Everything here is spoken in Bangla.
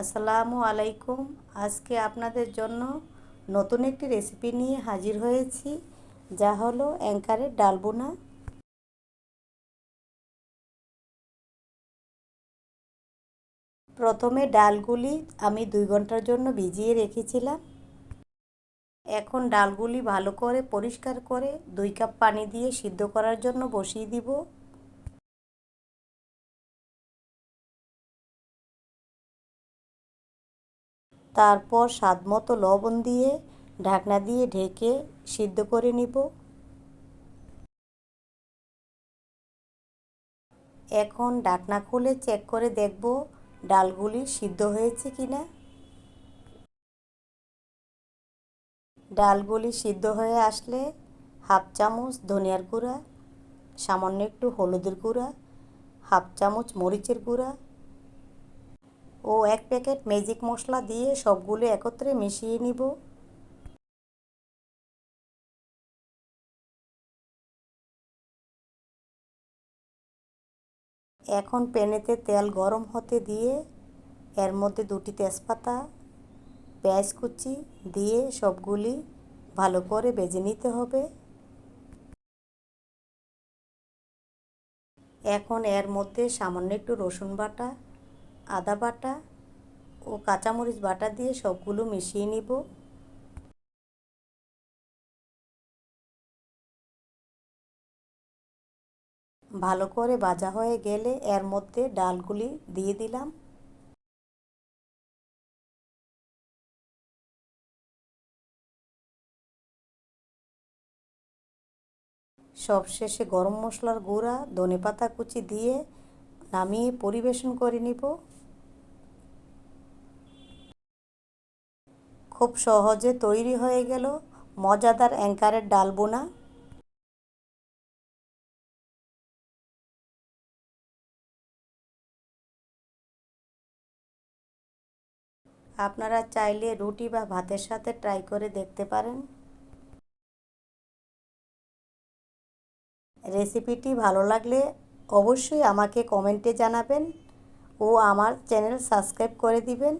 আসসালামু আলাইকুম। আজকে আপনাদের জন্য নতুন একটি রেসিপি নিয়ে হাজির হয়েছি, যা হলো অ্যাঙ্কারের ডালবোনা। প্রথমে ডালগুলি আমি দুই ঘণ্টার জন্য ভিজিয়ে রেখেছিলাম। এখন ডালগুলি ভালো করে পরিষ্কার করে দুই কাপ পানি দিয়ে সিদ্ধ করার জন্য বসিয়ে দিব। তারপর স্বাদ মতো লবণ দিয়ে ঢাকনা দিয়ে ঢেকে সিদ্ধ করে নিব। এখন ঢাকনা খুলে চেক করে দেখব ডালগুলি সিদ্ধ হয়েছে কি না ডালগুলি সিদ্ধ হয়ে আসলে হাফ চামচ ধনিয়ার গুঁড়া, সামান্য একটু হলুদের গুঁড়া, হাফ চামচ মরিচের গুঁড়া ও এক প্যাকেট ম্যাজিক মশলা দিয়ে সবগুলো একত্রে মিশিয়ে নিব। এখন প্যানেতে তেল গরম হতে দিয়ে এর মধ্যে দুটি তেজপাতা, পেঁয়াজ কুচি দিয়ে সবগুলি ভালো করে বেজে নিতে হবে। এখন এর মধ্যে সামান্য একটু রসুন বাটা আদা বাটা ও কাঁচামরিচ বাটা দিয়ে সবগুলো মিশিয়ে নিব। ভালো করে ভাজা হয়ে গেলে এর মধ্যে ডালগুলি দিয়ে দিলাম। সবশেষে গরম মশলার গুঁড়া ধনে পাতা কুচি দিয়ে নামিয়ে পরিবেশন করে নিব। খুব সহজে তৈরি হয়ে গেল মজাদার অ্যাঙ্কারের ডাল বোনা আপনারা চাইলে রুটি বা ভাতের সাথে ট্রাই করে দেখতে পারেন। রেসিপিটি ভালো লাগলে অবশ্যই আমাকে কমেন্টে জানাবেন ও আমার চ্যানেল সাবস্ক্রাইব করে দিবেন।